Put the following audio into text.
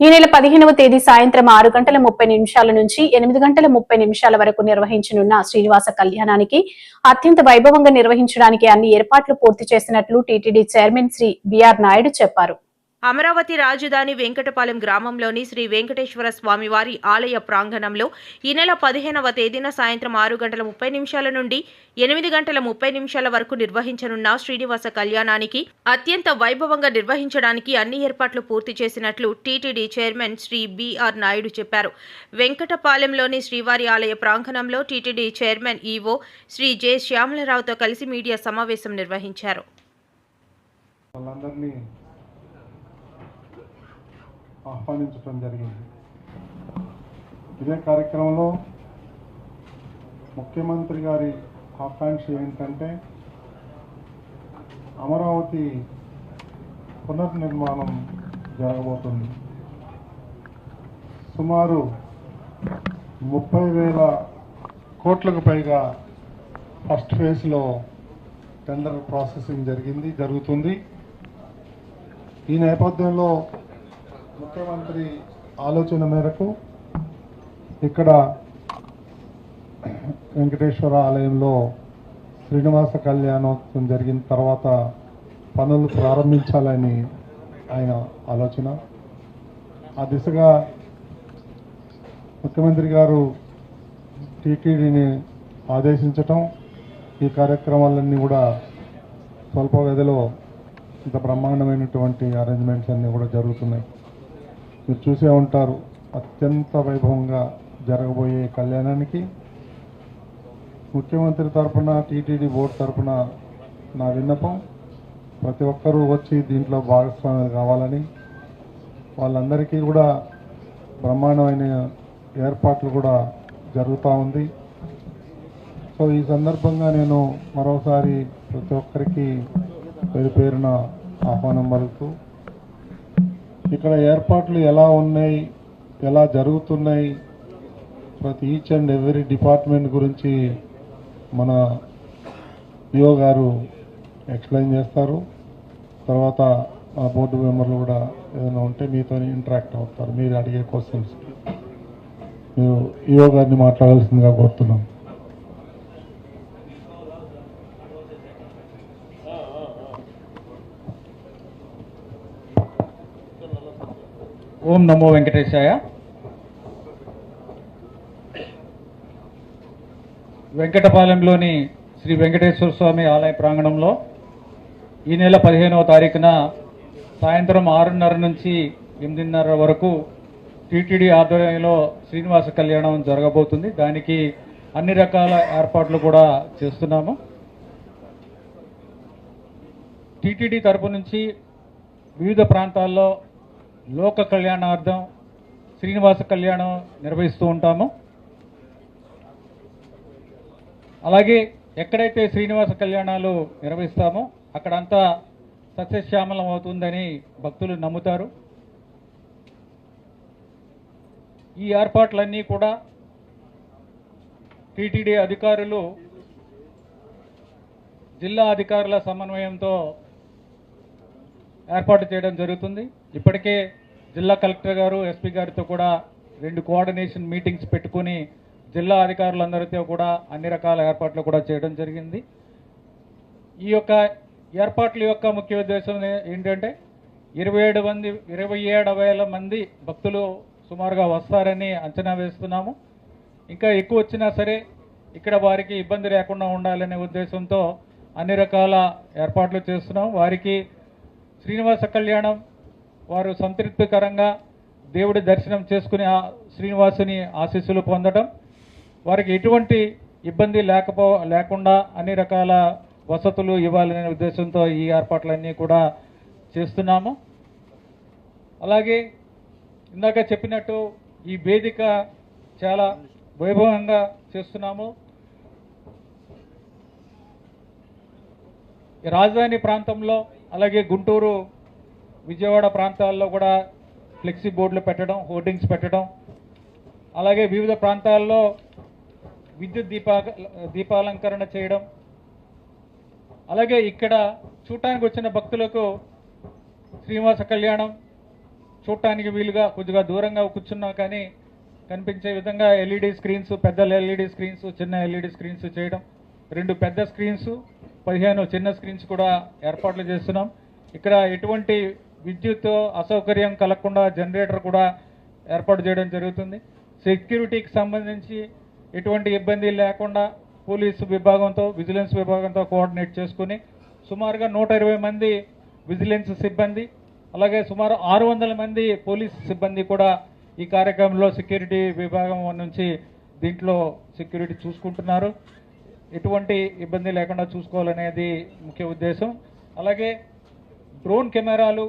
ఈ నెల పదిహేనవ తేదీ సాయంత్రం ఆరు గంటల ముప్పై నిమిషాల నుంచి ఎనిమిది గంటల ముప్పై నిమిషాల వరకు నిర్వహించనున్న శ్రీనివాస కళ్యాణానికి అత్యంత వైభవంగా నిర్వహించడానికి అన్ని ఏర్పాట్లు పూర్తి చేసినట్లు TTD chairman Shri B R Naidu చెప్పారు. అమరావతి రాజధాని వెంకటపాలెం గ్రామంలోని శ్రీ వెంకటేశ్వర స్వామివారి ఆలయ ప్రాంగణంలో ఈ నెల పదిహేనవ తేదీన సాయంత్రం ఆరు గంటల ముప్పై నిమిషాల నుండి ఎనిమిది గంటల ముప్పై నిమిషాల వరకు నిర్వహించనున్న శ్రీనివాస కళ్యాణానికి అత్యంత వైభవంగా నిర్వహించడానికి అన్ని ఏర్పాట్లు పూర్తి చేసినట్లు TTD chairman Shri B R Naidu చెప్పారు. వెంకటపాలెంలోని శ్రీవారి ఆలయ ప్రాంగణంలో TTD chairman EO Shri J. శ్యామలరావుతో కలిసి మీడియా సమావేశం నిర్వహించారు. వాళ్ళందరినీ ఆహ్వానించడం జరిగింది. ఇదే కార్యక్రమంలో ముఖ్యమంత్రి గారి ఆకాంక్ష ఏంటంటే అమరావతి పునర్నిర్మాణం జరగబోతుంది. సుమారు ముప్పై వేల కోట్లకు పైగా ఫస్ట్ ఫేజ్లో టెండర్ ప్రాసెసింగ్ జరిగింది జరుగుతుంది. ఈ నేపథ్యంలో ముఖ్యమంత్రి ఆలోచన మేరకు ఇక్కడ వెంకటేశ్వర ఆలయంలో శ్రీనివాస కళ్యాణోత్సవం జరిగిన తర్వాత పనులు ప్రారంభించాలని ఆయన ఆలోచన. ఆ దిశగా ముఖ్యమంత్రి గారు టీటీడీని ఆదేశించటం ఈ కార్యక్రమాలన్నీ కూడా స్వల్ప వ్యధిలో ఇంత బ్రహ్మాండమైనటువంటి అరేంజ్మెంట్స్ అన్నీ కూడా జరుగుతున్నాయి. మీరు చూసే ఉంటారు అత్యంత వైభవంగా జరగబోయే కళ్యాణానికి. ముఖ్యమంత్రి తరఫున టీటీడీ బోర్డు తరఫున నా విన్నపం ప్రతి ఒక్కరూ వచ్చి దీంట్లో భాగస్వామ్యం కావాలని వాళ్ళందరికీ కూడా బ్రహ్మాండమైన ఏర్పాట్లు కూడా జరుగుతూ ఉంది. సో ఈ సందర్భంగా నేను మరోసారి ప్రతి ఒక్కరికి పేరు పేరున ఆహ్వానం పలుకుతూ ఇక్కడ ఏర్పాట్లు ఎలా ఉన్నాయి ఎలా జరుగుతున్నాయి ప్రతి ఈచ్ అండ్ ఎవ్రీ డిపార్ట్మెంట్ గురించి మన పిఓ గారు ఎక్స్ప్లెయిన్ చేస్తారు. తర్వాత ఆ బోర్డు మెంబర్లు కూడా ఏదైనా ఉంటే మీతో ఇంటరాక్ట్ అవుతారు. మీరు అడిగే క్వశ్చన్స్ మీరు ఈఓ గారిని మాట్లాడాల్సిందిగా కోరుతున్నాం. ఓం నమో వెంకటేశాయ. వెంకటపాలెంలోని శ్రీ వెంకటేశ్వర స్వామి ఆలయ ప్రాంగణంలో ఈ నెల పదిహేనవ తారీఖున సాయంత్రం ఆరున్నర నుంచి ఎనిమిదిన్నర వరకు టీటీడీ ఆధ్వర్యంలో శ్రీనివాస కళ్యాణం జరగబోతుంది. దానికి అన్ని రకాల ఏర్పాట్లు కూడా చేస్తున్నాము. టీటీడీ తరపు నుంచి వివిధ ప్రాంతాల్లో లోక కళ్యాణార్థం శ్రీనివాస కళ్యాణం నిర్వహిస్తూ ఉంటాము. అలాగే ఎక్కడైతే శ్రీనివాస కళ్యాణాలు నిర్వహిస్తామో అక్కడంతా సస్యశ్యామలం అవుతుందని భక్తులు నమ్ముతారు. ఈ ఏర్పాట్లన్నీ కూడా టీటీడీ అధికారులు జిల్లా అధికారుల సమన్వయంతో ఏర్పాటు చేయడం జరుగుతుంది. ఇప్పటికే జిల్లా కలెక్టర్ గారు ఎస్పీ గారితో కూడా రెండు కోఆర్డినేషన్ మీటింగ్స్ పెట్టుకుని జిల్లా అధికారులందరితో కూడా అన్ని రకాల ఏర్పాట్లు కూడా చేయడం జరిగింది. ఈ యొక్క ఏర్పాట్ల యొక్క ముఖ్య ఉద్దేశం ఏంటంటే ఇరవై ఏడు మంది ఇరవై ఏడు వేల మంది భక్తులు సుమారుగా వస్తారని అంచనా వేస్తున్నాము. ఇంకా ఎక్కువ వచ్చినా సరే ఇక్కడ వారికి ఇబ్బంది లేకుండా ఉండాలనే ఉద్దేశంతో అన్ని రకాల ఏర్పాట్లు చేస్తున్నాం. వారికి శ్రీనివాస కళ్యాణం వారు సంతృప్తికరంగా దేవుడి దర్శనం చేసుకుని ఆ శ్రీనివాసుని ఆశీస్సులు పొందడం వారికి ఎటువంటి ఇబ్బంది లేకపో లేకుండా అన్ని రకాల వసతులు ఇవ్వాలనే ఉద్దేశంతో ఈ ఏర్పాట్లన్నీ కూడా చేస్తున్నాము. అలాగే ఇందాక చెప్పినట్టు ఈ వేదిక చాలా వైభవంగా చేస్తున్నాము. రాజధాని ప్రాంతంలో అలాగే గుంటూరు విజయవాడ ప్రాంతాల్లో కూడా ఫ్లెక్సీ బోర్డులు పెట్టడం హోర్డింగ్స్ పెట్టడం. అలాగే వివిధ ప్రాంతాల్లో విద్యుత్ దీపా దీపాలంకరణ చేయడం. అలాగే ఇక్కడ చూడటానికి వచ్చిన భక్తులకు శ్రీనివాస కళ్యాణం చూడటానికి వీలుగా కొద్దిగా దూరంగా కూర్చున్నా కానీ కనిపించే విధంగా ఎల్ఈడి స్క్రీన్స్ పెద్ద ఎల్ఈడి స్క్రీన్స్ చిన్న ఎల్ఈడి స్క్రీన్స్ చేయడం. రెండు పెద్ద స్క్రీన్స్ పదిహేను చిన్న స్క్రీన్స్ కూడా ఏర్పాట్లు చేస్తున్నాం. ఇక్కడ ఎటువంటి విద్యుత్ అసౌకర్యం కలగకుండా జనరేటర్ కూడా ఏర్పాటు చేయడం జరుగుతుంది. సెక్యూరిటీకి సంబంధించి ఎటువంటి ఇబ్బంది లేకుండా పోలీసు విభాగంతో విజిలెన్స్ విభాగంతో కోఆర్డినేట్ చేసుకుని సుమారుగా నూట ఇరవై మంది విజిలెన్స్ సిబ్బంది అలాగే సుమారు ఆరు వందల మంది పోలీస్ సిబ్బంది కూడా ఈ కార్యక్రమంలో సెక్యూరిటీ విభాగం నుంచి దీంట్లో సెక్యూరిటీ చూసుకుంటున్నారు. ఎటువంటి ఇబ్బంది లేకుండా చూసుకోవాలనేది ముఖ్య ఉద్దేశం. అలాగే డ్రోన్ కెమెరాలు